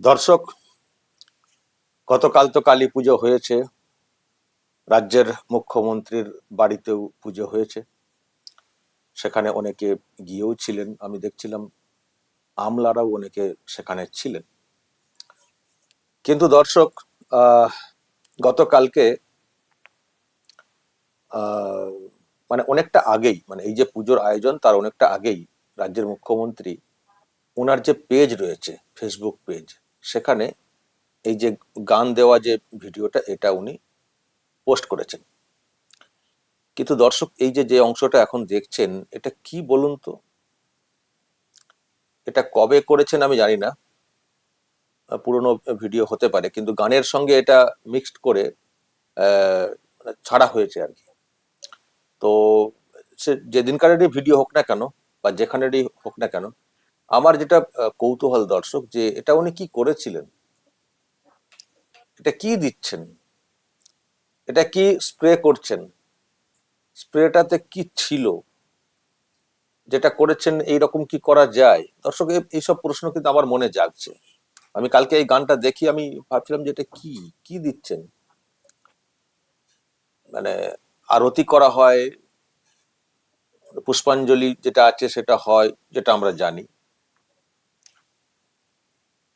দর্শক, গতকাল তো কালী পুজো হয়েছে, রাজ্যের মুখ্যমন্ত্রীর বাড়িতেও পুজো হয়েছে। সেখানে অনেকে গিয়েও ছিলেন, আমি দেখছিলাম, আমলারাও অনেকে সেখানে ছিলেন। কিন্তু দর্শক গতকালকে মানে অনেকটা আগেই মানে এই যে পুজোর আয়োজন, তার অনেকটা আগেই রাজ্যের মুখ্যমন্ত্রী ওনার যে পেজ রয়েছে ফেসবুক পেজ সেখানে এই যে গান দেওয়া যে ভিডিওটা, এটা উনি পোস্ট করেছেন। কিন্তু দর্শক, এই যে যে অংশটা এখন দেখছেন, এটা কি বলুন তো? এটা কবে করেছেন আমি জানি না। পুরনো ভিডিও হতে পারে, কিন্তু গানের সঙ্গে এটা মিক্সড করে মানে ছাড়া হয়েছে আর কি। তো সে যেদিনকারেরই ভিডিও হোক না কেন, বা যেখানেরই হোক না কেন আমার যেটা কৌতূহল দর্শক, যে এটা উনি কি করেছিলেন? এটা কি দিচ্ছেন? এটা কি স্প্রে করছেন? স্প্রেটাতে কি ছিল? যেটা করেছেন এই রকম কি করা যায়? দর্শক, এই- এইসব প্রশ্ন কিন্তু আমার মনে জাগছে। আমি কালকে এই গানটা দেখি, আমি ভাবছিলাম যে এটা কি? কি দিচ্ছেন? মানে আরতি করা হয়, পুষ্পাঞ্জলি যেটা আছে সেটা হয়, যেটা আমরা জানি।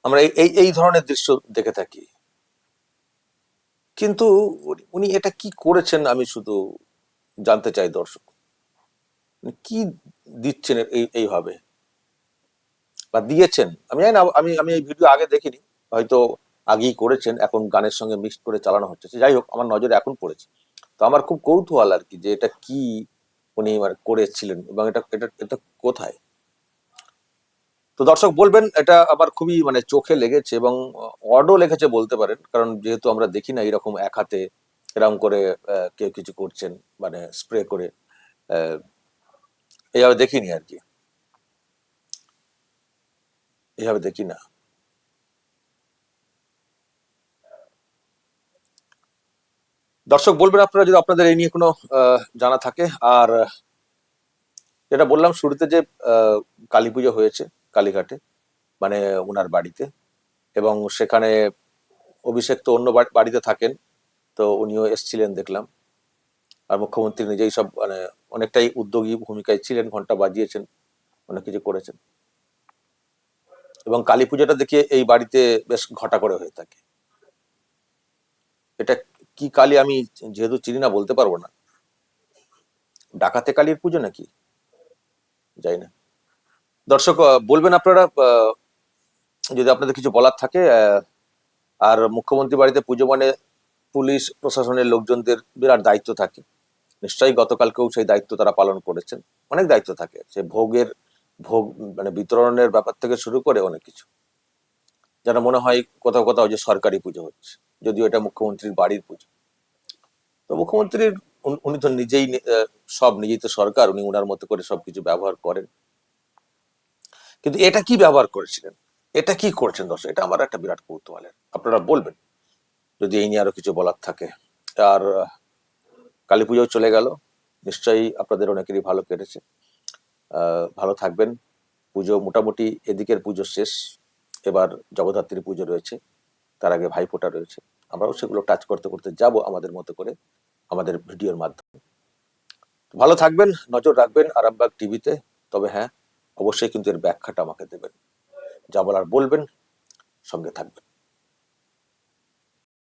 আমরা এই, এই- ধরনের দৃশ্য দেখে থাকি। কিন্তু উনি- উনি এটা কি করেছেন আমি শুধু জানতে চাই দর্শক। কি দিচ্ছেন এই, এইভাবে? বা দিয়েছেন? আমি জানি না, আমি আমি এই ভিডিও আগে দেখিনি। হয়তো আগেই করেছেন, এখন গানের সঙ্গে মিক্সড করে চালানো হচ্ছে। যাই হোক, আমার নজরে এখন পড়েছে। তো আমার খুব কৌতূহল আর কি যে এটা কি উনি মানে করেছিলেন এবং এটা এটা এটা কোথায়? তো দর্শক বলবেন, এটা আবার খুবই মানে চোখে লেগেছে এবং অডও লেগেছে বলতে পারেন, কারণ যেহেতু আমরা দেখি না এরকম এক হাতে এরকম করে কেউ কিছু করছেন মানে স্প্রে করে এইভাবে দেখিনি আর কি। এইভাবে দেখি না। দর্শক বলবেন আপনারা যদি আপনাদের এই নিয়ে কোনো জানা থাকে, আর যেটা বললাম শুরুতে যে কালী পুজো হয়েছে কালীঘাটে মানে ওনার বাড়িতে। এবং সেখানে অভিষেক তো অন্য বাড়িতে থাকেন, তো উনিও এসছিলেন দেখলাম। আর মুখ্যমন্ত্রী নিজেই সব মানে অনেকটাই উদ্যোগী ভূমিকায় ছিলেন ঘণ্টা বাজিয়েছেন, অনেক কিছু করেছেন। এবং কালী পুজোটা দেখে এই বাড়িতে বেশ ঘটা করে হয়ে থাকে। এটা কি কালী আমি যেহেতু চিনি না, বলতে পারব না। ডাকাতে কালীর পুজো নাকি? যাই না। দর্শক বলবেন আপনারা যদি আপনাদের কিছু বলার থাকে আর মুখ্যমন্ত্রী বাড়িতে পুজো মানে পুলিশ, প্রশাসনের লোকজনদের বিরাট দায়িত্ব থাকে। নিশ্চয়ই গতকালকেও সেই দায়িত্ব তারা পালন করেছেন। অনেক দায়িত্ব থাকে। সে ভোগের, ভোগ মানে বিতরণের ব্যাপার থেকে শুরু করে অনেক কিছু। যেন মনে হয় কোথাও কোথাও যে সরকারি পুজো হচ্ছে, যদিও এটা মুখ্যমন্ত্রীর বাড়ির পুজো। তো মুখ্যমন্ত্রীর, উনি- তো নিজেই সব, নিজেই তো সরকার, উনি ওনার মতো করে সবকিছু ব্যবহার করেন। কিন্তু এটা কি ব্যবহার করেছিলেন? এটা কি করছেন দর্শক? এটা আমার একটা বিরাট কৌতূহলের। আপনারা বলবেন, যদি এই নিয়ে আরও কিছু বলার থাকে। আর কালী পুজো চলে গেল। নিশ্চয়ই আপনাদের অনেকেরই ভালো কেটেছে। ভালো থাকবেন। পুজো মোটামুটি এদিকের পুজো শেষ। এবার জগদ্ধাত্রী পুজো রয়েছে। তার আগে ভাইফোঁটা রয়েছে। আমরাও সেগুলো টাচ করতে করতে যাব আমাদের মতো করে আমাদের ভিডিওর মাধ্যমে। ভালো থাকবেন, নজর রাখবেন আরামবাগ টিভিতে তবে হ্যাঁ অবশ্যই কিন্তু এর ব্যাখ্যাটা আমাকে দেবেন। যা বলার বলবেন সঙ্গে থাকবেন।